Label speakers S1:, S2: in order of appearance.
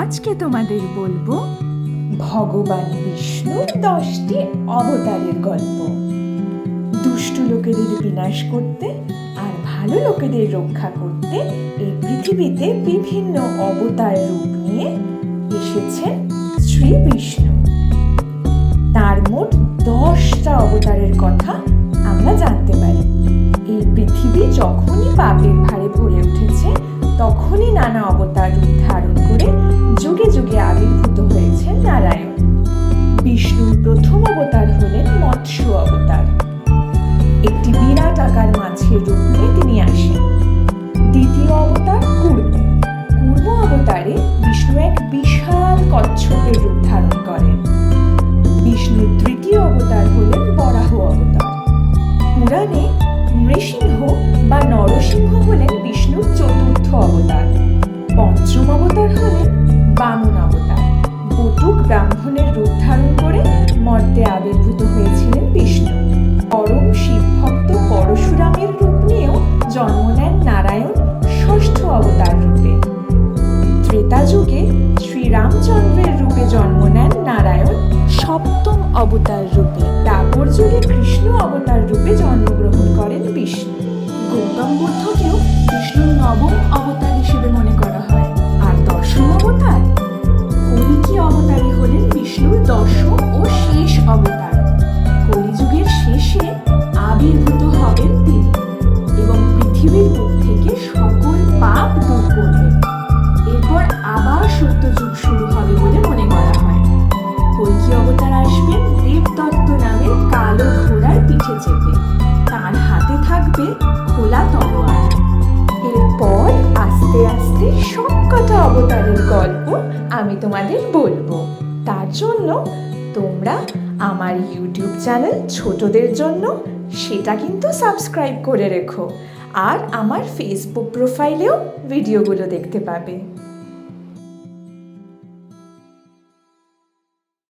S1: আজকে তোমাদের বলব,
S2: ভগবান বিষ্ণুর দশটি অবতারের গল্প। দুষ্টু লোকেদের বিনাশ করতে আর ভালো লোকেদের রক্ষা করতে এই পৃথিবীতে বিভিন্ন অবতার রূপ নিয়ে এসেছেন শ্রী বিষ্ণু। তার মোট দশটা অবতারের কথা আমরা জানতে পারি। এই পৃথিবী যখনই পাপের ভারে ভরে উঠেছে, তখনই নানা অবতার রূপ ধারণ প্রথম অবতার হলেন মৎস্য অবতার। একটি বিরাট আকার মাছের রূপ নিয়ে তিনি আসেন। দ্বিতীয় অবতার কুর্ম। কুর্ম অবতারে বিষ্ণু এক বিশাল কচ্ছপের রূপ ধারণ করেন। বিষ্ণুর তৃতীয় অবতার হলেন বরাহ অবতার। পুরাণে নৃসিংহ বা নরসিংহ হলেন বিষ্ণুর চতুর্থ অবতার। পঞ্চম অবতার হলেন বামন অবতার। বটুক ব্রাহ্মণের শ্রীরামচন্দ্রের রূপে জন্ম নেন নারায়ণ। সপ্তম অবতার রূপে, তারপর যুগে কৃষ্ণ অবতার রূপে জন্মগ্রহণ করেন বিষ্ণু। গৌতম বুদ্ধকেও আস্তে সবকটা অবতারের গল্প আমি তোমাদের বলব। তার জন্য তোমরা আমার ইউটিউব চ্যানেল ছোটদের জন্য সেটা কিন্তু সাবস্ক্রাইব করে রেখো। আর আমার ফেসবুক প্রোফাইলেও ভিডিওগুলো দেখতে পাবে।